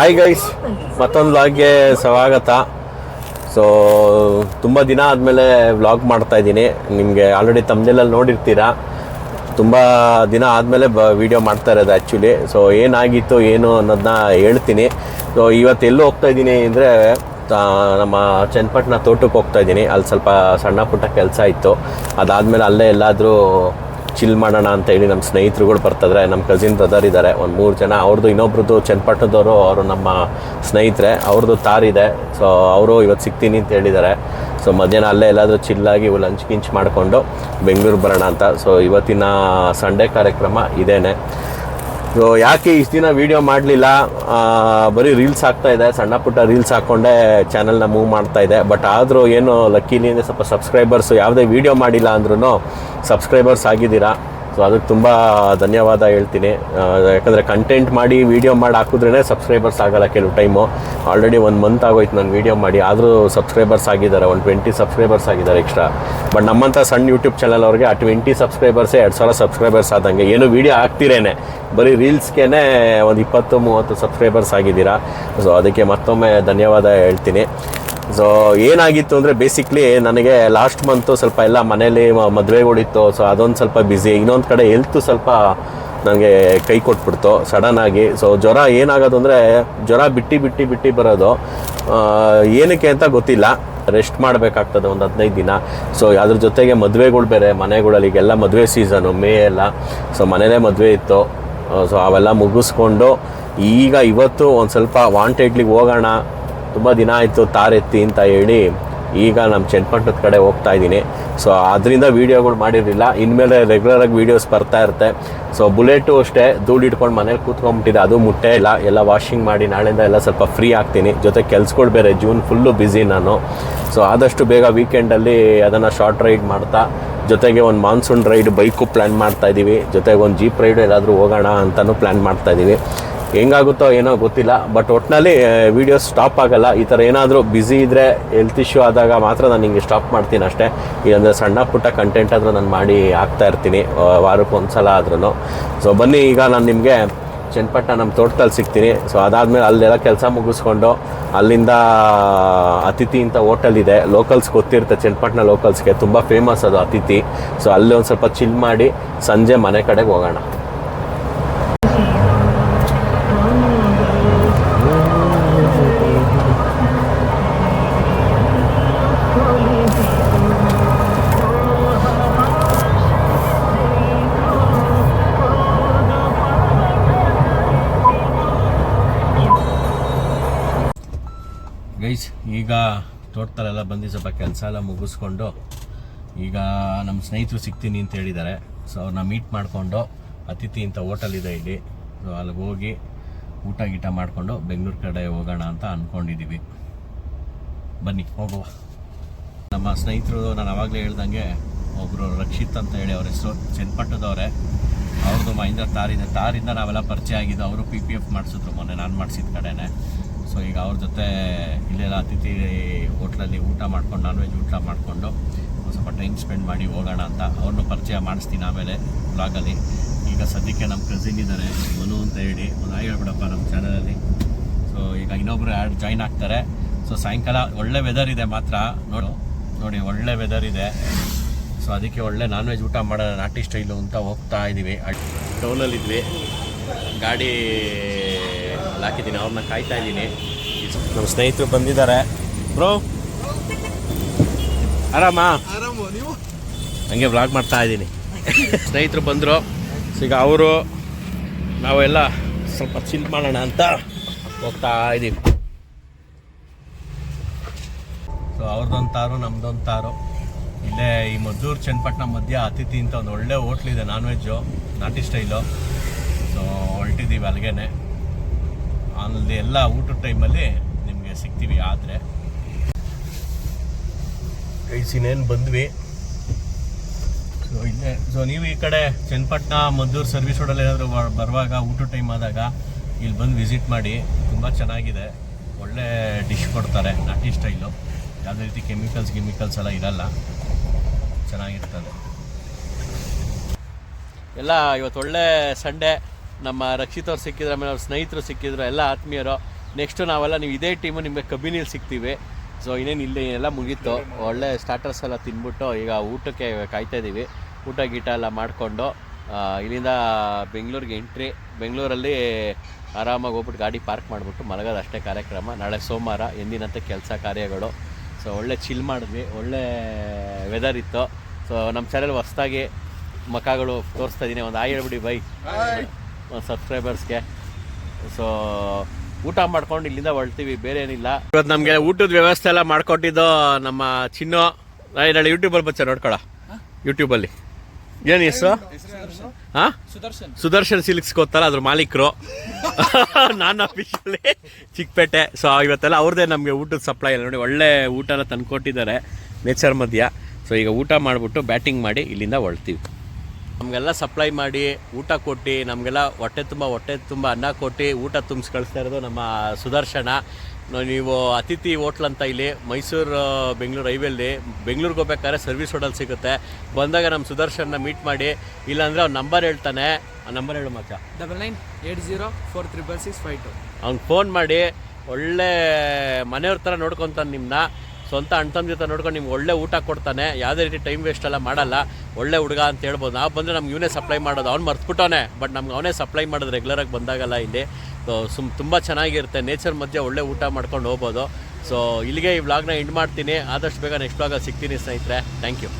Hi guys ಮತ್ತೊಂದು ವ್ಲಾಗ್ಗೆ ಸ್ವಾಗತ. So ತುಂಬ ದಿನ ಆದಮೇಲೆ ವ್ಲಾಗ್ ಮಾಡ್ತಾಯಿದ್ದೀನಿ ನಿಮಗೆ ಆಲ್ರೆಡಿ ತಮ್ಮದಲ್ಲಿ ನೋಡಿರ್ತೀರಾ. ತುಂಬ ದಿನ ಆದಮೇಲೆ ಬ ವೀಡಿಯೋ ಮಾಡ್ತಾ ಇರೋದು ಆ್ಯಕ್ಚುಲಿ ಸೊ ಏನಾಗಿತ್ತು, ಏನು ಅನ್ನೋದನ್ನ ಹೇಳ್ತೀನಿ. ಸೊ ಇವತ್ತು ಎಲ್ಲೂ ಹೋಗ್ತಾ ಇದ್ದೀನಿ ಅಂದರೆ ನಮ್ಮ ಚನ್ನಪಟ್ಟಣ ತೋಟಕ್ಕೆ ಹೋಗ್ತಾ ಇದ್ದೀನಿ. ಅಲ್ಲಿ ಸ್ವಲ್ಪ ಸಣ್ಣ ಪುಟ್ಟ ಕೆಲಸ ಇತ್ತು. ಅದಾದಮೇಲೆ ಅಲ್ಲೇ ಎಲ್ಲಾದರೂ ಚಿಲ್ ಮಾಡೋಣ ಅಂತ ಹೇಳಿ ನಮ್ಮ ಸ್ನೇಹಿತರುಗಳು ಬರ್ತಿದ್ರೆ ನಮ್ಮ ಕಸಿನ್ ಬ್ರದರ್ ಇದ್ದಾರೆ ಒಂದು ಮೂರು ಜನ. ಅವ್ರದ್ದು ಇನ್ನೊಬ್ರದ್ದು ಚನ್ನಪಟ್ಟಣದವರು, ಅವರು ನಮ್ಮ ಸ್ನೇಹಿತರೆ. ಅವ್ರದ್ದು ತಾರಿದೆ ಸೊ ಅವರು ಇವತ್ತು ಸಿಗ್ತೀನಿ ಅಂತ ಹೇಳಿದ್ದಾರೆ ಸೊ ಮಧ್ಯಾಹ್ನ ಅಲ್ಲೇ ಎಲ್ಲಾದರೂ ಚಿಲ್ಲಾಗಿ ಇವು ಲಂಚ್ ಗಿಂಚ್ ಮಾಡಿಕೊಂಡು ಬೆಂಗಳೂರು ಬರೋಣ ಅಂತ. ಸೊ ಇವತ್ತಿನ ಸಂಡೇ ಕಾರ್ಯಕ್ರಮ ಇದೇನೆ. ಸೊ ಯಾಕೆ ಇಷ್ಟು ದಿನ ವೀಡಿಯೋ ಮಾಡಲಿಲ್ಲ? ಬರೀ ರೀಲ್ಸ್ ಆಗ್ತಾ ಇದೆ. ಸಣ್ಣ ಪುಟ್ಟ ರೀಲ್ಸ್ ಹಾಕ್ಕೊಂಡೇ ಚಾನಲ್ನ ಮೂವ್ ಮಾಡ್ತಾ ಇದೆ. ಬಟ್ ಆದರೂ ಏನು ಲಕ್ಕಿಲಿ ಸ್ವಲ್ಪ ಸಬ್ಸ್ಕ್ರೈಬರ್ಸ್ ಯಾವುದೇ ವೀಡಿಯೋ ಮಾಡಿಲ್ಲ ಅಂದ್ರೂ ಸಬ್ಸ್ಕ್ರೈಬರ್ಸ್ ಆಗಿದ್ದೀರಾ? ಸೊ ಅದಕ್ಕೆ ತುಂಬ ಧನ್ಯವಾದ ಹೇಳ್ತೀನಿ. ಯಾಕಂದರೆ ಕಂಟೆಂಟ್ ಮಾಡಿ ವೀಡಿಯೋ ಮಾಡಿ ಹಾಕಿದ್ರೇ ಸಬ್ಸ್ಕ್ರೈಬರ್ಸ್ ಆಗಲ್ಲ ಕೆಲವು ಟೈಮು ಆಲ್ರೆಡಿ ಒಂದು ಮಂತ್ ಆಗೋಯ್ತು ನಾನು ವೀಡಿಯೋ ಮಾಡಿ. ಆದರೂ ಸಬ್ಸ್ಕ್ರೈಬರ್ಸ್ ಆಗಿದ್ದಾರೆ. ಒಂದು ಟ್ವೆಂಟಿ ಸಬ್ಸ್ಕ್ರೈಬರ್ಸ್ ಆಗಿದ್ದಾರೆ ಎಕ್ಸ್ಟ್ರಾ ಬಟ್ ನಮ್ಮಂಥ ಸಣ್ಣ ಯೂಟ್ಯೂಬ್ ಚಾನಲ್ ಅವ್ರಿಗೆ ಆ ಟ್ವೆಂಟಿ ಸಬ್ಸ್ಕ್ರೈಬರ್ಸೇ ಎರಡು ಸಾವಿರ ಸಬ್ಸ್ಕ್ರೈಬರ್ಸ್ ಆದಂಗೆ ಏನು ವೀಡಿಯೋ ಹಾಕ್ತಿರೇನೆ. ಬರೀ ರೀಲ್ಸ್ಗೆ ಒಂದು ಇಪ್ಪತ್ತು, ಮೂವತ್ತು ಸಬ್ಸ್ಕ್ರೈಬರ್ಸ್ ಆಗಿದ್ದೀರಾ. ಸೊ ಅದಕ್ಕೆ ಮತ್ತೊಮ್ಮೆ ಧನ್ಯವಾದ ಹೇಳ್ತೀನಿ. ಸೊ ಏನಾಗಿತ್ತು ಅಂದರೆ ಬೇಸಿಕ್ಲಿ ನನಗೆ ಲಾಸ್ಟ್ ಮಂತು ಸ್ವಲ್ಪ ಎಲ್ಲ ಮನೇಲಿ ಮದುವೆಗಳಿತ್ತು. ಸೊ ಅದೊಂದು ಸ್ವಲ್ಪ ಬ್ಯುಸಿ ಇನ್ನೊಂದು ಕಡೆ ಹೆಲ್ತು ಸ್ವಲ್ಪ ನನಗೆ ಕೈ ಕೊಟ್ಬಿಡ್ತು ಸಡನ್ನಾಗಿ ಸೊ ಜ್ವರ ಏನಾಗೋದು ಅಂದರೆ ಜ್ವರ ಬಿಟ್ಟು ಬಿಟ್ಟು ಬಿಟ್ಟು ಬರೋದು. ಏನಕ್ಕೆ ಅಂತ ಗೊತ್ತಿಲ್ಲ. ರೆಸ್ಟ್ ಮಾಡಬೇಕಾಗ್ತದೆ ಒಂದು ಹದಿನೈದು ದಿನ. ಸೊ ಅದ್ರ ಜೊತೆಗೆ ಮದುವೆಗಳು ಬೇರೆ, ಮನೆಗಳಲ್ಲಿ ಈಗೆಲ್ಲ ಮದುವೆ ಸೀಸನು ಮೇ ಎಲ್ಲ. ಸೊ ಮನೇಲೇ ಮದುವೆ ಇತ್ತು. ಸೊ ಅವೆಲ್ಲ ಮುಗಿಸ್ಕೊಂಡು ಈಗ ಇವತ್ತು ಒಂದು ಸ್ವಲ್ಪ ವಾಂಟೆಡ್ಲಿಗೆ ಹೋಗೋಣ. ತುಂಬ ದಿನ ಆಯಿತು ತಾರೆತ್ತಿ ಅಂತ ಹೇಳಿ ಈಗ ನಮ್ಮ ಚನ್ನಪಟ್ಟಣದ ಕಡೆ ಹೋಗ್ತಾ ಇದ್ದೀನಿ. ಸೊ ಅದರಿಂದ ವೀಡಿಯೋಗಳು ಮಾಡಿರಲಿಲ್ಲ. ಇನ್ಮೇಲೆ ರೆಗ್ಯುಲರಾಗಿ ವೀಡಿಯೋಸ್ ಬರ್ತಾ ಇರುತ್ತೆ. ಸೊ ಬುಲೆಟು ಅಷ್ಟೇ ಧೂಳು ಇಟ್ಕೊಂಡು ಮನೇಲಿ ಕೂತ್ಕೊಂಡ್ಬಿಟ್ಟಿದೆ. ಅದು ಮುಟ್ಟೇ ಇಲ್ಲ. ಎಲ್ಲ ವಾಷಿಂಗ್ ಮಾಡಿ ನಾಳೆಯಿಂದ ಎಲ್ಲ ಸ್ವಲ್ಪ ಫ್ರೀ ಆಗ್ತೀನಿ. ಜೊತೆ ಕೆಲ್ಸಗಳು ಬೇರೆ. ಜೂನ್ ಫುಲ್ಲು ಬ್ಯುಸಿ ನಾನು. ಸೊ ಆದಷ್ಟು ಬೇಗ ವೀಕೆಂಡಲ್ಲಿ ಅದನ್ನು ಶಾರ್ಟ್ ರೈಡ್ ಮಾಡ್ತಾ, ಜೊತೆಗೆ ಒಂದು ಮಾನ್ಸೂನ್ ರೈಡ್ ಬೈಕು ಪ್ಲ್ಯಾನ್ ಮಾಡ್ತಾ ಇದ್ದೀವಿ ಜೊತೆಗೆ ಒಂದು ಜೀಪ್ ರೈಡ್ ಎಲ್ಲಾದರೂ ಹೋಗೋಣ ಅಂತಲೂ ಪ್ಲ್ಯಾನ್ ಮಾಡ್ತಾ ಇದ್ದೀವಿ ಹೆಂಗಾಗುತ್ತೋ ಏನೋ ಗೊತ್ತಿಲ್ಲ. ಬಟ್ ಒಟ್ಟಿನಲ್ಲಿ ವೀಡಿಯೋಸ್ ಸ್ಟಾಪ್ ಆಗೋಲ್ಲ. ಈ ಥರ ಏನಾದರೂ ಬ್ಯುಸಿ ಇದ್ದರೆ ಹೆಲ್ತ್ ಇಶ್ಯೂ ಆದಾಗ ಮಾತ್ರ ನಾನು ಹಿಂಗೆ ಸ್ಟಾಪ್ ಮಾಡ್ತೀನಿ ಅಷ್ಟೇ. ಅಂದರೆ ಸಣ್ಣ ಪುಟ್ಟ ಕಂಟೆಂಟ್ ಆದರೂ ನಾನು ಮಾಡಿ ಹಾಕ್ತಾ ಇರ್ತೀನಿ ವಾರಕ್ಕೆ ಒಂದು ಸಲ ಆದ್ರೂ ಸೊ ಬನ್ನಿ, ಈಗ ನಾನು ನಿಮಗೆ ಚನ್ನಪಟ್ಟಣ ನಮ್ಮ ತೋಟದಲ್ಲಿ ಸಿಗ್ತೀನಿ. ಸೊ ಅದಾದಮೇಲೆ ಅಲ್ಲೆಲ್ಲ ಕೆಲಸ ಮುಗಿಸ್ಕೊಂಡು ಅಲ್ಲಿಂದ ಅತಿಥಿ ಅಂತ ಹೋಟೆಲ್ ಇದೆ. ಲೋಕಲ್ಸ್ ಗೊತ್ತಿರುತ್ತೆ ಚನ್ನಪಟ್ಟಣ ಲೋಕಲ್ಸ್ಗೆ ತುಂಬ ಫೇಮಸ್ ಅದು ಅತಿಥಿ. ಸೊ ಅಲ್ಲಿ ಒಂದು ಸ್ವಲ್ಪ ಚಿಲ್ ಮಾಡಿ ಸಂಜೆ ಮನೆ ಕಡೆಗೆ ಹೋಗೋಣ. ಗೈಸ್, ಈಗ ತೋಟದಲ್ಲೆಲ್ಲ ಬಂದು ಸ್ವಲ್ಪ ಕೆಲಸ ಎಲ್ಲ ಮುಗಿಸ್ಕೊಂಡು ಈಗ ನಮ್ಮ ಸ್ನೇಹಿತರು ಸಿಗ್ತೀನಿ ಅಂತ ಹೇಳಿದ್ದಾರೆ. ಸೊ ಅವ್ರನ್ನ ಮೀಟ್ ಮಾಡಿಕೊಂಡು ಅತಿಥಿ ಅಂತ ಹೋಟೆಲ್ ಇದೆ ಇಲ್ಲಿ. ಸೊ ಅಲ್ಲಿಗೆ ಹೋಗಿ ಊಟ ಗೀಟ ಮಾಡಿಕೊಂಡು ಬೆಂಗಳೂರು ಕಡೆ ಹೋಗೋಣ ಅಂತ ಅಂದ್ಕೊಂಡಿದ್ದೀವಿ ಬನ್ನಿ, ಹೋಗುವ. ನಮ್ಮ ಸ್ನೇಹಿತರು ನಾನು ಆವಾಗಲೇ ಹೇಳ್ದಂಗೆ ಒಬ್ಬರು ರಕ್ಷಿತ್ ಅಂತ ಹೇಳಿ ಅವ್ರ ಹೆಸರು. ಚನ್ನಪಟ್ಟಣದವರೇ ಅವ್ರದ್ದು ಮಹೇಂದ್ರ ತಾರಿದೆ ತಾರಿಂದ ನಾವೆಲ್ಲ ಪರಿಚಯ ಆಗಿದ್ದು, ಅವರು ಪಿ ಪಿ ಎಫ್ ಮಾಡಿಸಿದ್ರು ಮೊನ್ನೆ. ನಾನು ಮಾಡಿಸಿದ ಕಡೆನೇ. ಸೊ ಈಗ ಅವ್ರ ಜೊತೆ ಇಲ್ಲೆಲ್ಲ ಅತಿಥಿ ಹೋಟ್ಲಲ್ಲಿ ಊಟ ಮಾಡ್ಕೊಂಡು ನಾನ್ ವೆಜ್ ಊಟ ಮಾಡಿಕೊಂಡು ಸ್ವಲ್ಪ ಟೈಮ್ ಸ್ಪೆಂಡ್ ಮಾಡಿ ಹೋಗೋಣ ಅಂತ ಅವ್ರನ್ನೂ ಪರಿಚಯ ಮಾಡಿಸ್ತೀನಿ ಆಮೇಲೆ ಬ್ಲಾಗಲ್ಲಿ ಈಗ ಸದ್ಯಕ್ಕೆ ನಮ್ಮ ಕಸಿನ್ ಇದ್ದಾರೆ ಮನು ಅಂತ ಹೇಳಿ, ಒಂದು ಹೇಳ್ಬಿಡಪ್ಪ ನಮ್ಮ ಚಾನಲಲ್ಲಿ ಸೊ ಈಗ ಇನ್ನೊಬ್ಬರು ಆ್ಯಡ್ ಜಾಯ್ನ್ ಆಗ್ತಾರೆ. ಸೊ ಸಾಯಂಕಾಲ ಒಳ್ಳೆ ವೆದರ್ ಇದೆ ಮಾತ್ರ. ನೋಡು, ನೋಡಿ, ಒಳ್ಳೆ ವೆದರ್ ಇದೆ. ಸೊ ಅದಕ್ಕೆ ಒಳ್ಳೆ ನಾನ್ ವೆಜ್ ಊಟ ಮಾಡೋಣ, ನಾಟಿ ಸ್ಟೈಲು ಅಂತ ಹೋಗ್ತಾ ಇದ್ದೀವಿ ಟೌನಲ್ಲಿದ್ವಿ ಗಾಡಿ ಅಲ್ಲಿ ಹಾಕಿದ್ದೀನಿ ಅವ್ರನ್ನ ಕಾಯ್ತಾ ಇದ್ದೀನಿ. ನಮ್ಮ ಸ್ನೇಹಿತರು ಬಂದಿದ್ದಾರೆ. ಬ್ರೋ ಆರಾಮಾ? ಆರಾಮು ನೀವು? ಹಂಗೆ ಬ್ಲಾಗ್ ಮಾಡ್ತಾ ಇದ್ದೀನಿ. ಸ್ನೇಹಿತರು ಬಂದರು. ಈಗ ಅವರು ನಾವೆಲ್ಲ ಸ್ವಲ್ಪ ಚಿಲ್ ಮಾಡೋಣ ಅಂತ ಹೋಗ್ತಾ ಇದ್ದೀವಿ. ಸೊ ಅವ್ರದ್ದೊಂದು ತಾರು ನಮ್ದೊಂದು ತಾರು. ಇಲ್ಲೇ ಈ ಮದ್ದೂರು ಚನ್ನಪಟ್ಟಣ ಮಧ್ಯ ಅತಿಥಿ ಅಂತ ಒಂದು ಒಳ್ಳೆ ಹೋಟ್ಲಿದೆ ನಾನ್ ವೆಜ್ಜು ನಾಟಿ ಸ್ಟೈಲು ಸೊ ಹೊರಟಿದ್ದೀವಿ ಅಲ್ಲಿಗೆ ಅಲ್ಲಿ ಎಲ್ಲ ಊಟದ ಟೈಮಲ್ಲಿ ನಿಮಗೆ ಸಿಗ್ತೀವಿ ಆದರೆ. ಇನ್ನೇನು ಬಂದ್ವಿ. ಸೊ ಇಲ್ಲೇ ಸೊ ನೀವು ಈ ಕಡೆ ಚನ್ನಪಟ್ಟಣ, ಮದ್ದೂರು ಸರ್ವಿಸ್ ರೋಡಲ್ಲಿ ಏನಾದರೂ ಬರುವಾಗ ಊಟದ ಟೈಮ್ ಆದಾಗ ಇಲ್ಲಿ ಬಂದು ವಿಸಿಟ್ ಮಾಡಿ, ತುಂಬ ಚೆನ್ನಾಗಿದೆ. ಒಳ್ಳೆ ಡಿಶ್ ಕೊಡ್ತಾರೆ, ನಾಟಿ ಸ್ಟೈಲು ಯಾವುದೇ ರೀತಿ ಕೆಮಿಕಲ್ಸ್ ಗಿಮಿಕಲ್ಸ್ ಎಲ್ಲ ಇರಲ್ಲ. ಚೆನ್ನಾಗಿರ್ತದೆ. ಎಲ್ಲ, ಇವತ್ತು ಒಳ್ಳೆ ಸಂಡೇ ನಮ್ಮ ರಕ್ಷಿತ್ ಅವ್ರು ಸಿಕ್ಕಿದ್ರು, ಆಮೇಲೆ ಅವ್ರ ಸ್ನೇಹಿತರು ಸಿಕ್ಕಿದ್ರು, ಎಲ್ಲ ಆತ್ಮೀಯರು. ನೆಕ್ಸ್ಟು ನಾವೆಲ್ಲ ನೀವು ಇದೇ ಟೀಮು ನಿಮಗೆ ಕಬಿನಿಯಲ್ಲಿ ಸಿಗ್ತೀವಿ ಸೊ ಇನ್ನೇನು ಇಲ್ಲಿ ಎಲ್ಲ ಮುಗೀತು. ಒಳ್ಳೆ ಸ್ಟಾರ್ಟರ್ಸ್ ಎಲ್ಲ ತಿಂದ್ಬಿಟ್ಟು ಈಗ ಊಟಕ್ಕೆ ಕಾಯ್ತಾ ಇದ್ದೀವಿ ಊಟ ಗೀಟ ಎಲ್ಲ ಮಾಡಿಕೊಂಡು ಇಲ್ಲಿಂದ ಬೆಂಗಳೂರಿಗೆ ಎಂಟ್ರಿ ಬೆಂಗಳೂರಲ್ಲಿ ಆರಾಮಾಗಿ ಹೋಗ್ಬಿಟ್ಟು ಗಾಡಿ ಪಾರ್ಕ್ ಮಾಡಿಬಿಟ್ಟು ಮಲಗೋದು ಅಷ್ಟೇ ಕಾರ್ಯಕ್ರಮ. ನಾಳೆ ಸೋಮವಾರ ಎಂದಿನಂತ ಕೆಲಸ ಕಾರ್ಯಗಳು. ಸೊ ಒಳ್ಳೆ ಚಿಲ್ ಮಾಡಿದ್ವಿ. ಒಳ್ಳೆ ವೆದರ್ ಇತ್ತು. ಸೊ ನಮ್ಮ ಚಾನೆಲ್ ಹೊಸ್ದಾಗಿ ಮಖಗಳು ತೋರಿಸ್ತಾ ಇದ್ದೀನಿ ಒಂದು ಆಯ್ ಬೈ ಸಬ್ಸ್ಕ್ರೈಬರ್ಸ್ಗೆ ಸೊ ಊಟ ಮಾಡ್ಕೊಂಡು ಇಲ್ಲಿಂದ ಹೊಳ್ತೀವಿ ಬೇರೆ ಏನಿಲ್ಲ. ಇವತ್ತು ನಮಗೆ ಊಟದ ವ್ಯವಸ್ಥೆ ಎಲ್ಲ ಮಾಡ್ಕೊಟ್ಟಿದ್ದು ನಮ್ಮ ಚಿನ್ನು. ನಾಳೆ ಯೂಟ್ಯೂಬಲ್ಲಿ ಬಚ್ಚ ನೋಡ್ಕೊಳ. ಯೂಟ್ಯೂಬಲ್ಲಿ ಏನು ಹೆಸರು? ಹಾಂ? ಸುದರ್ಶನ್. ಸುದರ್ಶನ್ ಸಿಲ್ಕ್ಸ್ ಗೊತ್ತಲ್ಲ ಅದ್ರ ಮಾಲೀಕರು. ನಾನು ಅಫಿಷಿಯಲಿ ಚಿಕ್ಕಪೇಟೆ. ಸೊ ಇವತ್ತೆಲ್ಲ ಅವ್ರದ್ದೇ ನಮಗೆ ಊಟದ ಸಪ್ಲೈ ಎಲ್ಲ ನೋಡಿ ಒಳ್ಳೆ ಊಟನ ತಂದ್ಕೊಟ್ಟಿದ್ದಾರೆ. ನೇಚರ್ ಮಧ್ಯ. ಸೊ ಈಗ ಊಟ ಮಾಡಿಬಿಟ್ಟು ಬ್ಯಾಟಿಂಗ್ ಮಾಡಿ ಇಲ್ಲಿಂದ ಹೊಳ್ತೀವಿ ನಮಗೆಲ್ಲ ಸಪ್ಲೈ ಮಾಡಿ ಊಟ ಕೊಟ್ಟು ನಮಗೆಲ್ಲ ಹೊಟ್ಟೆ ತುಂಬ ಹೊಟ್ಟೆ ತುಂಬ ಅನ್ನ ಕೊಟ್ಟು ಊಟ ತುಂಬಿಸಿ ಕಳಿಸ್ತಾ ಇರೋದು ನಮ್ಮ ಸುದರ್ಶನ. ನೀವು ಅತಿಥಿ ಹೋಟ್ಲ್ ಅಂತ ಇಲ್ಲಿ ಮೈಸೂರು ಬೆಂಗಳೂರು ಹೈವೇಲಿ ಬೆಂಗಳೂರಿಗೆ ಹೋಗ್ಬೇಕಾದ್ರೆ ಸರ್ವಿಸ್ ಹೋಟೆಲ್ ಸಿಗುತ್ತೆ. ಬಂದಾಗ ನಮ್ಮ ಸುದರ್ಶನ್ನ ಮೀಟ್ ಮಾಡಿ ಇಲ್ಲಾಂದರೆ ಅವ್ನ ನಂಬರ್ ಹೇಳ್ತಾನೆ. ಆ ನಂಬರ್ ಹೇಳು ಮಾತ್ರ. Double nine eight zero four triple six five two ಅವ್ನಿಗೆ ಫೋನ್ ಮಾಡಿ ಒಳ್ಳೆ ಮನೆಯವ್ರ ಥರ ನೋಡ್ಕೊತಾನೆ ನಿಮ್ಮನ್ನ ಸ್ವಂತ ಅಣ್ಣ ತಮ್ಮ ಜೊತೆ ನೋಡ್ಕೊಂಡು ನಿಮ್ಗೆ ಒಳ್ಳೆ ಊಟ ಕೊಡ್ತಾನೆ, ಯಾವುದೇ ರೀತಿ ಟೈಮ್ ವೇಸ್ಟ್ ಎಲ್ಲ ಮಾಡಲ್ಲ, ಒಳ್ಳೆ ಹುಡುಗ ಅಂತ ಹೇಳ್ಬೋದು. ನಾವು ಬಂದರೆ ನಮ್ಗೆ ಇವನೇ ಸಪ್ಲೈ ಮಾಡೋದು. ಅವ್ನು ಮರ್ತ್ಬಿಟ್ಟವನೆ ಬಟ್ ನಮ್ಗೆ ಅವನೇ ಸಪ್ಲೈ ಮಾಡೋದು ರೆಗ್ಯುಲರಾಗಿ ಬಂದಾಗಲ್ಲ ಇಲ್ಲಿ. ಸುಮ್ ತುಂಬ ಚೆನ್ನಾಗಿರುತ್ತೆ. ನೇಚರ್ ಮಧ್ಯೆ ಒಳ್ಳೆ ಊಟ ಮಾಡ್ಕೊಂಡು ಹೋಗ್ಬೋದು. ಸೊ ಇಲ್ಲಿಗೆ ಈ ವ್ಲಾಗ್ನ ಎಂಡ್ ಮಾಡ್ತೀನಿ. ಆದಷ್ಟು ಬೇಗ ನೆಕ್ಸ್ಟ್ ವ್ಲಾಗಲ್ಲಿ ಸಿಗ್ತೀನಿ ಸ್ನೇಹಿತರೆ. Thank you